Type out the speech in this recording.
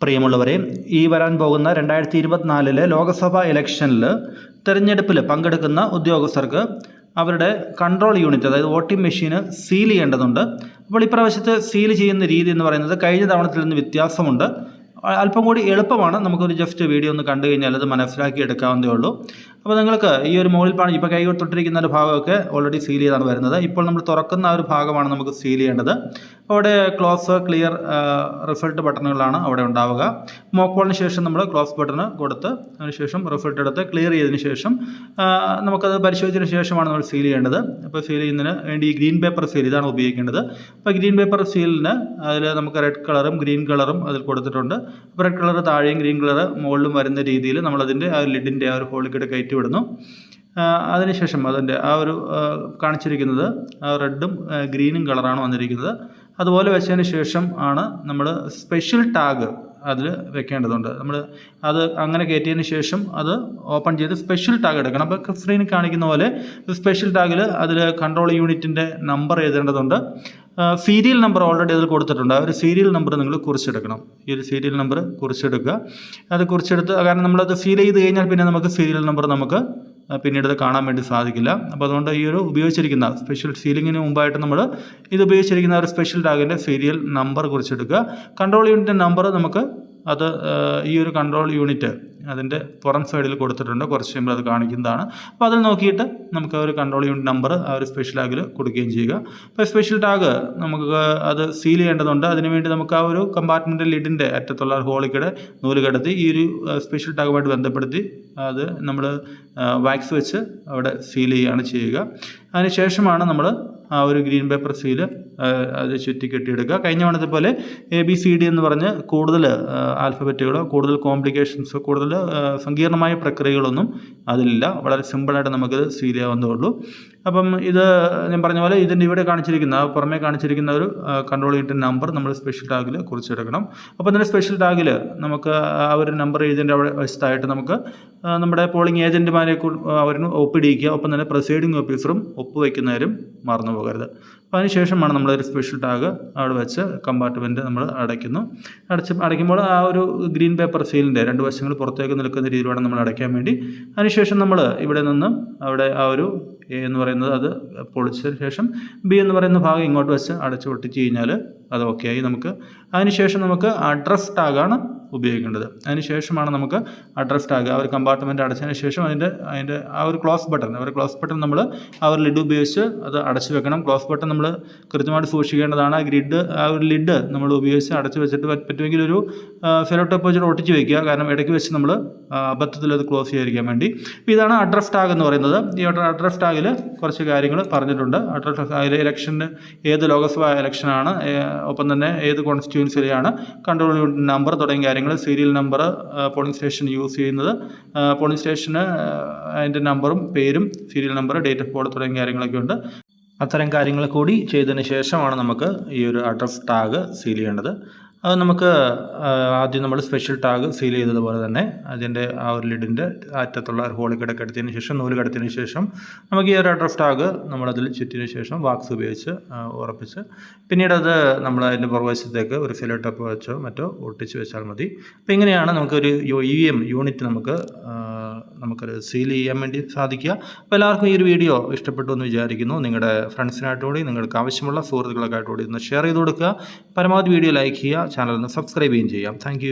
പ്രിയമുള്ളവരെ ഈ വരാൻ പോകുന്ന രണ്ടായിരത്തി ഇരുപത്തിനാലിലെ ലോക്സഭാ ഇലക്ഷനിൽ തിരഞ്ഞെടുപ്പിൽ പങ്കെടുക്കുന്ന ഉദ്യോഗസ്ഥർക്ക് അവരുടെ കൺട്രോൾ യൂണിറ്റ് അതായത് വോട്ടിംഗ് മെഷീന് സീൽ ചെയ്യേണ്ടതുണ്ട്. അപ്പോൾ ഇപ്രാവശ്യത്തെ സീൽ ചെയ്യുന്ന രീതി എന്ന് പറയുന്നത് കഴിഞ്ഞ തവണത്തിൽ നിന്ന് വ്യത്യാസമുണ്ട്. അല്പം കൂടി എളുപ്പമാണ് നമുക്കൊരു ജസ്റ്റ് വീഡിയോ ഒന്ന് കണ്ടു കഴിഞ്ഞാൽ അത് മനസ്സിലാക്കി എടുക്കാവുന്നതേ ഉള്ളൂ. അപ്പോൾ നിങ്ങൾക്ക് ഈ ഒരു മുകളിൽ പണി ഇപ്പോൾ കൈ തൊട്ടിരിക്കുന്ന ഒരു ഭാഗമൊക്കെ ഓൾറെഡി സീൽ ചെയ്താണ് വരുന്നത്. ഇപ്പോൾ നമ്മൾ തുറക്കുന്ന ആ ഒരു ഭാഗമാണ് നമുക്ക് സീൽ ചെയ്യേണ്ടത്. അവിടെ ക്ലോസ് ക്ലിയർ റിസൾട്ട് ബട്ടണുകളാണ് അവിടെ ഉണ്ടാവുക. മോക്ക് പോളിന് ശേഷം നമ്മൾ ക്ലോസ് ബട്ടണ് കൊടുത്ത് അതിനുശേഷം റിസൾട്ട് എടുത്ത് ക്ലിയർ ചെയ്തതിന് ശേഷം നമുക്കത് പരിശോധിച്ചതിന് ശേഷമാണ് നമ്മൾ സീൽ ചെയ്യേണ്ടത്. അപ്പോൾ സീൽ ചെയ്യുന്നതിന് വേണ്ടി ഈ ഗ്രീൻ പേപ്പർ സീൽ ഇതാണ് ഉപയോഗിക്കേണ്ടത്. അപ്പോൾ ഗ്രീൻ പേപ്പർ സീലിന് അതിൽ നമുക്ക് റെഡ് കളറും ഗ്രീൻ കളറും അതിൽ കൊടുത്തിട്ടുണ്ട്. അപ്പോൾ റെഡ് കളർ താഴെയും ഗ്രീൻ കളർ മുകളിലും വരുന്ന രീതിയിൽ നമ്മളതിന്റെ ആ ലിഡിന്റെ ആ ഒരു ഹോളിക്കിട്ട് കയറ്റി വിടുന്നു ആ, അതിനുശേഷം അതിന്റെ ആ ഒരു കാണിച്ചിരിക്കുന്നത് റെഡും ഗ്രീനും കളറാണ് വന്നിരിക്കുന്നത്. അതുപോലെ വെച്ചതിന് ശേഷം ആണ് നമ്മൾ സ്പെഷ്യൽ ടാഗ് അതിൽ വെക്കേണ്ടതുണ്ട്. നമ്മൾ അത് അങ്ങനെ കയറ്റിയതിന് ശേഷം അത് ഓപ്പൺ ചെയ്ത് സ്പെഷ്യൽ ടാഗ് എടുക്കണം. അപ്പോൾ സ്ക്രീനിൽ കാണിക്കുന്ന പോലെ സ്പെഷ്യൽ ടാഗിൽ അതിൽ കൺട്രോൾ യൂണിറ്റിന്റെ നമ്പർ എഴുതേണ്ടതുണ്ട്. സീരിയൽ നമ്പർ ഓൾറെഡി അതിൽ കൊടുത്തിട്ടുണ്ട്. ആ ഒരു സീരിയൽ നമ്പർ നിങ്ങൾ കുറിച്ചെടുക്കണം. ഈ ഒരു സീരിയൽ നമ്പർ കുറിച്ചെടുക്കുക. അത് കുറിച്ചെടുത്ത് കാരണം നമ്മളത് ഫീൽ ചെയ്ത് കഴിഞ്ഞാൽ പിന്നെ നമുക്ക് സീരിയൽ നമ്പർ നമുക്ക് പിന്നീട് അത് കാണാൻ വേണ്ടി സാധിക്കില്ല. അപ്പോൾ അതുകൊണ്ട് ഈ ഒരു ഉപയോഗിച്ചിരിക്കുന്ന സ്പെഷ്യൽ സീലിങ്ങിന് മുമ്പായിട്ട് നമ്മൾ ഇത് ഉപയോഗിച്ചിരിക്കുന്ന ഒരു സ്പെഷ്യൽ ടാഗിന്റെ സീരിയൽ നമ്പർ കുറിച്ചെടുക്കുക. കൺട്രോൾ യൂണിറ്റിന്റെ നമ്പർ നമുക്ക് അത് ഈ ഒരു കൺട്രോൾ യൂണിറ്റ് അതിന്റെ പുറം സൈഡിൽ കൊടുത്തിട്ടുണ്ട്. കുറച്ച് കഴിയുമ്പോൾ അത് കാണിക്കുന്നതാണ്. അപ്പോൾ അതിൽ നോക്കിയിട്ട് നമുക്ക് ഒരു കൺട്രോൾ യൂണിറ്റ് നമ്പർ ആ ഒരു സ്പെഷ്യൽ ടാഗിൽ കൊടുക്കുകയും ചെയ്യുക. അപ്പോൾ സ്പെഷ്യൽ ടാഗ് നമുക്ക് അത് സീൽ ചെയ്യേണ്ടതുണ്ട്. അതിനുവേണ്ടി നമുക്ക് ആ ഒരു കമ്പാർട്ട്മെന്റ് ലിഡിന്റെ അറ്റത്തുള്ള ഹോളിക്കടെ നൂൽ കടത്തി ഈ ഒരു സ്പെഷ്യൽ ടാഗുമായിട്ട് ബന്ധപ്പെടുത്തി അത് നമ്മൾ വാക്സ് വെച്ച് അവിടെ സീൽ ചെയ്യുകയാണ് ചെയ്യുക. അതിന് ശേഷമാണ് നമ്മൾ ആ ഒരു ഗ്രീൻ പേപ്പർ സീൽ അത് ചുറ്റി കെട്ടിയെടുക്കുക. കഴിഞ്ഞ വണത്തെ പോലെ എ ബി സി ഡി എന്ന് പറഞ്ഞ് കൂടുതൽ ആൽഫബറ്റുകളോ കൂടുതൽ കോംപ്ലിക്കേഷൻസോ കൂടുതൽ സങ്കീർണമായ പ്രക്രിയകളൊന്നും അതിലില്ല. വളരെ സിമ്പിളായിട്ട് നമുക്കിത് സീൽ ചെയ്യാവുന്നതേ ഉള്ളൂ. അപ്പം ഇത് ഞാൻ പറഞ്ഞ പോലെ ഇതിന്റെ ഇവിടെ കാണിച്ചിരിക്കുന്ന പുറമേ കാണിച്ചിരിക്കുന്ന ഒരു കൺട്രോൾ യൂണിറ്റ് നമ്പർ നമ്മൾ സ്പെഷ്യൽ ടാഗിൽ കുറിച്ചെടുക്കണം. അപ്പോൾ അതിന്റെ സ്പെഷ്യൽ ടാഗിൽ നമുക്ക് ആ ഒരു നമ്പർ ഇതിന്റെ അവിടെ വശത്തായിട്ട് നമുക്ക് നമ്മുടെ പോളിംഗ് ഏജന്റുമാരെ അവരും ഒപ്പിടിയിക്കുക. ഒപ്പം തന്നെ പ്രസൈഡിംഗ് ഓഫീസറും ഒപ്പ് വയ്ക്കുന്നവരും മറന്നു പോകരുത്. അപ്പോൾ അതിനുശേഷമാണ് നമ്മളൊരു സ്പെഷ്യൽ ടാഗ് അവിടെ വെച്ച് കമ്പാർട്ട്മെന്റ് നമ്മൾ അടയ്ക്കുന്നു. അടച്ച് അടയ്ക്കുമ്പോൾ ആ ഒരു ഗ്രീൻ പേപ്പർ സീലിന്റെ രണ്ട് വശങ്ങൾ പുറത്തേക്ക് നിൽക്കുന്ന രീതിയിൽ വേണം നമ്മൾ അടയ്ക്കാൻ വേണ്ടി അതിനുശേഷം നമ്മൾ ഇവിടെ നിന്ന് അവിടെ ആ ഒരു എ എന്ന് പറയുന്നത് അത് പൊളിച്ചതിന് ശേഷം ബി എന്ന് പറയുന്ന ഭാഗം ഇങ്ങോട്ട് വെച്ച് അടച്ചു പൊട്ടിച്ച് കഴിഞ്ഞാൽ അത് ഓക്കെ ആയി നമുക്ക്. അതിനുശേഷം നമുക്ക് അഡ്രസ് ടാഗാണ് ഉപയോഗിക്കേണ്ടത്. അതിന് ശേഷമാണ് നമുക്ക് അഡ്രസ് ടാഗ് ആ ഒരു കമ്പാർട്ട്മെന്റ് അടച്ചതിന് ശേഷം അതിന്റെ അതിന്റെ ആ ഒരു ക്ലോസ് ബട്ടൺ ആ ഒരു ക്ലോസ് ബട്ടൺ നമ്മൾ ആ ഒരു ലിഡ് ഉപയോഗിച്ച് അത് അടച്ചു വെക്കണം. ക്ലോസ് ബട്ടൺ നമ്മൾ കൃത്യമായിട്ട് സൂക്ഷിക്കേണ്ടതാണ്. ആ ഗ്രിഡ് ആ ഒരു ലിഡ് നമ്മൾ ഉപയോഗിച്ച് അടച്ചു വെച്ചിട്ട് പറ്റ് പറ്റുമെങ്കിൽ ഒരു ഫെലോ വെച്ചിട്ട് ഒട്ടിച്ച് വയ്ക്കുക കാരണം ഇടയ്ക്ക് വെച്ച് നമ്മൾ അബദ്ധത്തിൽ അത് ക്ലോസ് ചെയ്യാതിരിക്കാൻ വേണ്ടി. ഇതാണ് അഡ്രസ് ടാഗ് എന്ന് പറയുന്നത്. ഈ അഡ്രസ് ടാഗിൽ കുറച്ച് കാര്യങ്ങൾ പറഞ്ഞിട്ടുണ്ട്. അഡ്രസ് ടാഗിൽ ഇലക്ഷന് ഏത് ലോകസഭാ ഇലക്ഷനാണ് ഒപ്പം തന്നെ ഏത് കോൺസ്റ്റിറ്റ്യുവൻസിലെയാണ് കൺട്രോൾ യൂണിറ്റ് നമ്പർ തുടങ്ങിയ കാര്യങ്ങൾ serial number polling station use ചെയ്യുന്നത്. പോളിംഗ് സ്റ്റേഷന് അതിന്റെ നമ്പറും പേരും serial number date of birth തുടങ്ങിയ കാര്യങ്ങളൊക്കെ ഉണ്ട്. അത്തരം കാര്യങ്ങൾ കൂടി ചെയ്തതിന് ശേഷമാണ് നമുക്ക് ഈ ഒരു അഡ്രസ് ടാഗ് സീൽ ചെയ്യേണ്ടത്. അത് നമുക്ക് ആദ്യം നമ്മൾ സ്പെഷ്യൽ ടാഗ് സീൽ ചെയ്തതുപോലെ തന്നെ അതിന്റെ ആ ഒരു ലിഡിന്റെ അറ്റത്തുള്ള ഒരു ഹോളി കിടക്കെടുത്തതിന് ശേഷം നൂൽ കിടത്തിന് ശേഷം നമുക്ക് ഈ ഒരു അഡ്രസ് ടാഗ് നമ്മളതിൽ ചുറ്റിന് ശേഷം വാക്സ് ഉപയോഗിച്ച് ഉറപ്പിച്ച് പിന്നീട് അത് നമ്മൾ അതിന്റെ പുറവശത്തേക്ക് ഒരു ടപ്പ് വെച്ചോ മറ്റോ ഒട്ടിച്ച് വെച്ചാൽ മതി. അപ്പോൾ ഇങ്ങനെയാണ് നമുക്കൊരു യു എം യൂണിറ്റ് നമുക്ക് നമുക്കത് സീൽ ചെയ്യാൻ വേണ്ടി സാധിക്കുക. അപ്പോൾ എല്ലാവർക്കും ഈ ഒരു വീഡിയോ ഇഷ്ടപ്പെട്ടു എന്ന് വിചാരിക്കുന്നു. നിങ്ങളുടെ ഫ്രണ്ട്സിനായിട്ടുകൂടി നിങ്ങൾക്ക് ആവശ്യമുള്ള സുഹൃത്തുക്കളൊക്കെ ആയിട്ടുകൂടി ഒന്ന് ഷെയർ ചെയ്ത് കൊടുക്കുക. പരമാവധി വീഡിയോ ലൈക്ക് ചെയ്യുക ചാനൽ ഒന്ന് സബ്സ്ക്രൈബ് ചെയ്യുകയും ചെയ്യാം. താങ്ക്